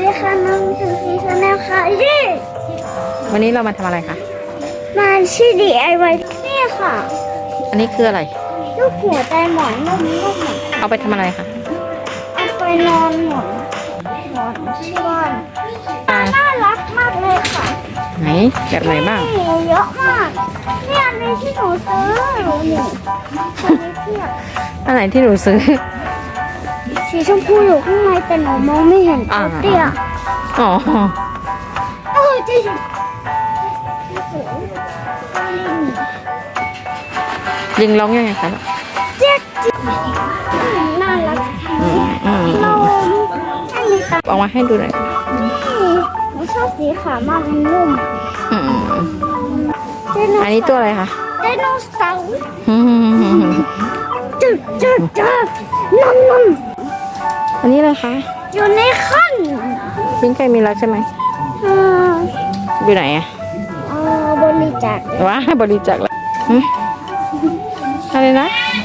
ดีค่ะน้องสุสีชาแนลค่ะเย่วันนี้เรามาทำอะไรคะ มาชื่อ DIY นี่ค่ะ อันนี้คืออะไร ลูกหัวใจหมอนนุ่มๆอะเอาไปทำอะไรคะเอาไปนอนหมอนหมอนที่บ้านอ่าน่ารักมากเลยค่ะไหนแบบไหนบ้างนี่เยอะมากนี่อันนี้ที่หนูซื้อหนูหนึ่งคนนี้เพียบอันไหนที่หนูซื้อ สีชมพูอยู่ข้างในแต่หนูมองไม่เห็นอ่า เตี้ยอ๋อโอ้ยจริงลิงลิงร้องยังไงคะเจ๊จิ๊บน่ารักอืมอืมเราอันนี้ตาเอามาให้ดูหน่อยนี่หนูชอบสีขาวมากมันนุ่มอืมไดโนอันนี้ตัวอะไรคะไดโนเสาร์อืมจึ๊บจึ๊บจึ๊บนุ่มนุ่ม อันนี้อะไรคะอยู่ในขั้นลิงไก่มีแล้วใช่ไหมเอ่ออยู่ไหนอะเอ่อบริจาคว้าบริจาคแล้วหึอะไรนะหมีค่ะ